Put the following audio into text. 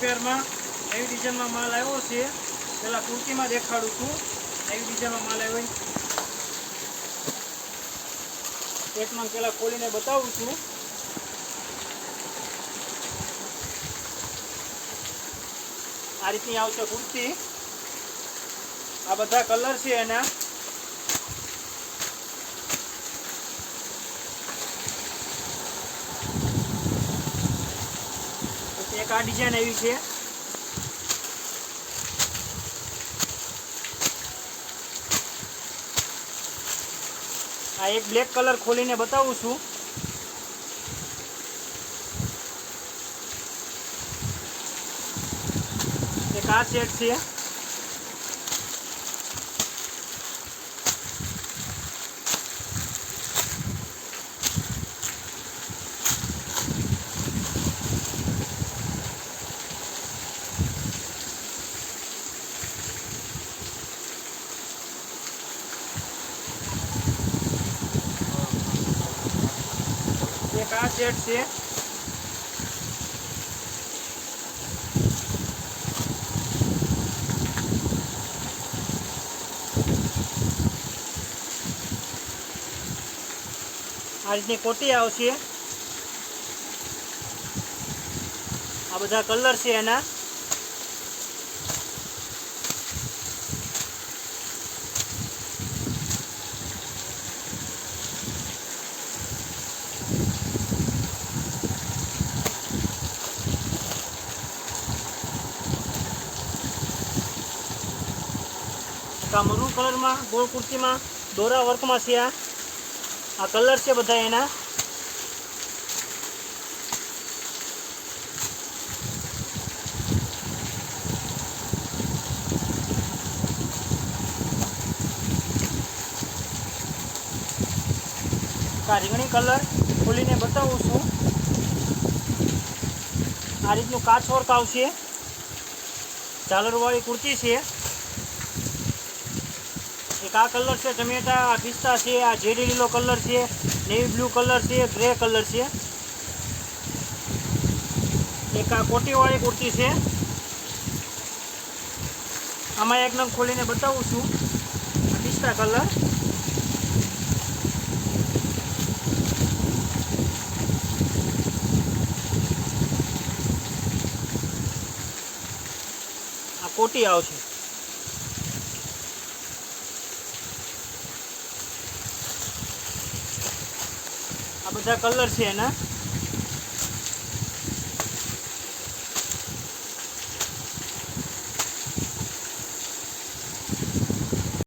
પેરમાં એવી ડિઝાઇનમાં માલ આવ્યો છે. પહેલાં કુર્તીમાં દેખાડું છું. એવી ડિઝાઇનમાં માલ આવ્યો પેટમાં પેલા ખોલીને બતાવું છું. આ રીતની આવશે કુર્તી. આ બધા કલર છે એના. પછી એક આ ડિઝાઇન એવી છે. આ એક બ્લેક કલર ખોલીને બતાવું છું. એક આ સેટ છે. એક આ સેટ છે. આ રીતની કોટી આવશે. આ બધા કલર છે એના. આ મરૂન કલરમાં, ગોળ કુર્તીમાં, દોરા વર્કમાં છે આ. કલર છે બધા એના. આ રીંગણી કલર ખોલીને બતાવું છું. આ રીતનું કાચ વર્ક આવશે. ઝાલરવાળી કુર્તી છે. એક આ કલર છે ટમેટા આ પિસ્તા છે, આ જેડી લીલો કલર છે, નેવી બ્લુ કલર છે, ગ્રે કલર છે. એક આ કોટીવાળી કુર્તી છે. આમાં એક નંગ ખોલીને બતાવું છું પિસ્તા કલર. આ કોટી આવશે. આ બધા કલર છે એના.